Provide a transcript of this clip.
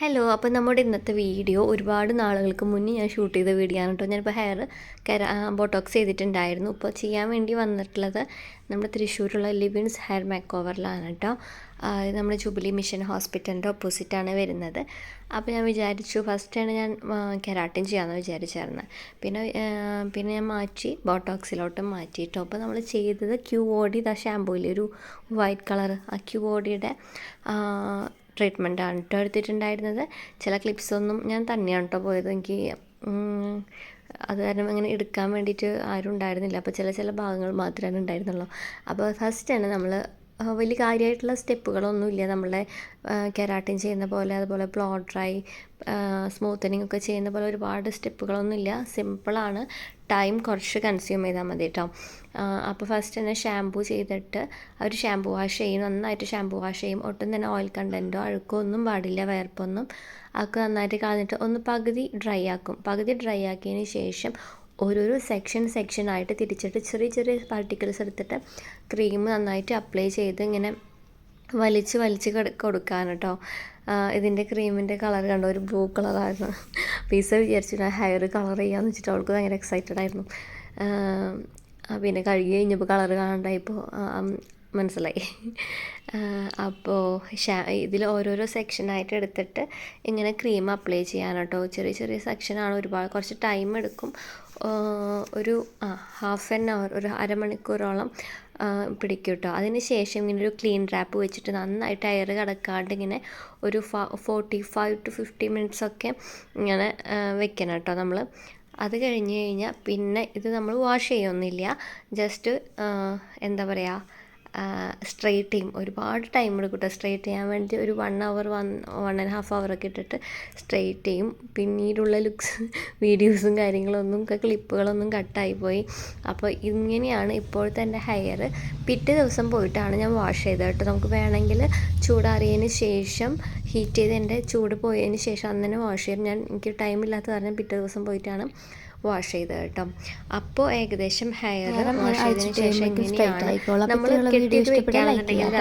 Hello അപ്പോൾ നമ്മുടെ ഇന്നത്തെ വീഡിയോ ഒരുപാട് നാളുകൾക്ക് മുന്നേ ഞാൻ ഷൂട്ട് ചെയ്ത വീഡിയോ ആണ് കേട്ടോ. ഞാനിപ്പോൾ ഹെയർ കര ബോട്ടോക്സ് ചെയ്തിട്ടുണ്ടായിരുന്നു. ഇപ്പോൾ ചെയ്യാൻ വേണ്ടി വന്നിട്ടുള്ളത് നമ്മുടെ തൃശ്ശൂരുള്ള ലിവിൻസ് ഹെയർ മേക്ക് ഓവറിലാണ് കേട്ടോ. ഇത് നമ്മുടെ ജൂബിലി മിഷൻ ഹോസ്പിറ്റലിന്റെ ഓപ്പോസിറ്റാണ് വരുന്നത്. അപ്പോൾ ഞാൻ വിചാരിച്ചു ഫസ്റ്റാണ് ഞാൻ കെരാട്ടിൻ ചെയ്യാമെന്ന് വിചാരിച്ചായിരുന്നു. പിന്നെ പിന്നെ ഞാൻ മാറ്റി ബോട്ടോക്സിലോട്ട് മാറ്റിയിട്ടു. അപ്പോൾ നമ്മൾ ചെയ്തത് ക്യൂ ഓടി ദ ഷാമ്പൂയിൽ ഒരു വൈറ്റ് കളർ ആ ക്യൂ ഓടിയുടെ ട്രീറ്റ്മെന്റ് ആണ് കേട്ടോ എടുത്തിട്ടുണ്ടായിരുന്നത്. ചില ക്ലിപ്സ് ഒന്നും ഞാൻ തന്നെയാണ് കേട്ടോ പോയത്. എനിക്ക് അത് കാരണം അങ്ങനെ എടുക്കാൻ വേണ്ടിയിട്ട് ആരും ഉണ്ടായിരുന്നില്ല. അപ്പോൾ ചില ചില ഭാഗങ്ങൾ മാത്രമേ ഉണ്ടായിരുന്നുള്ളൂ. അപ്പോൾ ഫസ്റ്റ് തന്നെ നമ്മൾ വലിയ കാര്യമായിട്ടുള്ള സ്റ്റെപ്പുകളൊന്നുമില്ല. നമ്മളെ കെരാട്ടിൻ ചെയ്യുന്ന പോലെ അതുപോലെ ബ്ലോ ഡ്രൈ സ്മൂത്തനിങ് ഒക്കെ ചെയ്യുന്ന പോലെ ഒരുപാട് സ്റ്റെപ്പുകളൊന്നുമില്ല. സിമ്പിളാണ് ടൈം കുറച്ച് കൺസ്യൂം ചെയ്താൽ മതി കേട്ടോ അപ്പോൾ ഫസ്റ്റ് തന്നെ ഷാമ്പൂ ചെയ്തിട്ട് അവർ ഷാമ്പൂ വാഷ് ചെയ്യും. നന്നായിട്ട് ഷാമ്പൂ വാഷ് ചെയ്യും. ഒട്ടും തന്നെ ഓയിൽ കണ്ടന്റോ അഴുക്കോ ഒന്നും പാടില്ല വയർപ്പൊന്നും അതൊക്കെ നന്നായിട്ട് കളഞ്ഞിട്ട് ഒന്ന് പകുതി ഡ്രൈ ആക്കും. പകുതി ഡ്രൈ ആക്കിയതിന് ശേഷം ഓരോരോ സെക്ഷൻ ആയിട്ട് തിരിച്ചിട്ട് ചെറിയ ചെറിയ പാർട്ടിക്കിൾസ് എടുത്തിട്ട് ക്രീം നന്നായിട്ട് അപ്ലൈ ചെയ്ത് ഇങ്ങനെ വലിച്ച് വലിച്ച് കൊടു കൊടുക്കാൻ കേട്ടോ ഇതിന്റെ ക്രീമിന്റെ കളർ കണ്ടോ? ഒരു ബ്ലൂ കളറായിരുന്നു പീസ വിചാരിച്ചു ഞാൻ ഹെയർ കളർ ചെയ്യാമെന്ന് വെച്ചിട്ട് അവൾക്ക് ഭയങ്കര എക്സൈറ്റഡ് ആയിരുന്നു. പിന്നെ കഴുകി കഴിഞ്ഞപ്പോൾ കളർ കാണണ്ടായപ്പോൾ മനസ്സിലായി. അപ്പോൾ ഷാ ഇതിൽ ഓരോരോ സെക്ഷനായിട്ട് എടുത്തിട്ട് ഇങ്ങനെ ക്രീം അപ്ലൈ ചെയ്യാൻ കേട്ടോ ചെറിയ ചെറിയ സെക്ഷനാണ് ഒരുപാട് കുറച്ച് ടൈം എടുക്കും. ഒരു ഹാഫ് ആൻ അവർ ഒരു അരമണിക്കൂറോളം പിടിക്കും കേട്ടോ അതിന് ശേഷം ഇങ്ങനെ ഒരു ക്ലീൻ റാപ്പ് വെച്ചിട്ട് നന്നായിട്ട് എയർ കിടക്കാണ്ട് ഇങ്ങനെ ഒരു forty five to fifty minutes ഒക്കെ ഇങ്ങനെ വെക്കണം കേട്ടോ നമ്മൾ അത് കഴിഞ്ഞ് കഴിഞ്ഞാൽ പിന്നെ ഇത് നമ്മൾ വാഷ് ചെയ്യൊന്നുമില്ല ജസ്റ്റ് എന്താ പറയുക സ്ട്രെയിറ്റ് ചെയ്യും. ഒരുപാട് ടൈം എടുക്കും കേട്ടോ സ്ട്രെയിറ്റ് ചെയ്യാൻ വേണ്ടി ഒരു one hour one one and half അവറൊക്കെ ഇട്ടിട്ട് സ്ട്രെയിറ്റ് ചെയ്യും. പിന്നീടുള്ള ലുക്സ് വീഡിയോസും കാര്യങ്ങളൊന്നും ക്ലിപ്പുകളൊന്നും കട്ടായി പോയി. അപ്പോൾ ഇങ്ങനെയാണ് ഇപ്പോഴത്തെ എന്റെ ഹെയർ പിറ്റേ ദിവസം പോയിട്ടാണ് ഞാൻ വാഷ് ചെയ്തത് കേട്ടോ. നമുക്ക് വേണമെങ്കിൽ ചൂടാറിയതിന് ശേഷം ഹീറ്റ് ചെയ്ത് എന്റെ ചൂട് പോയതിന് ശേഷം അന്ന് തന്നെ വാഷ് ചെയ്യും. ഞാൻ എനിക്ക് ടൈമില്ലാത്ത കാരണം പിറ്റേ ദിവസം പോയിട്ടാണ് വാഷ് ചെയ്തത് കേട്ടോ. അപ്പോൾ ഏകദേശം ഹെയർ വാഷ് ചെയ്തതിന് ശേഷം ഇങ്ങനെയാണ് നമ്മൾ കെട്ടിയിട്ട് വെക്കുകയാണെന്നുണ്ടെങ്കിൽ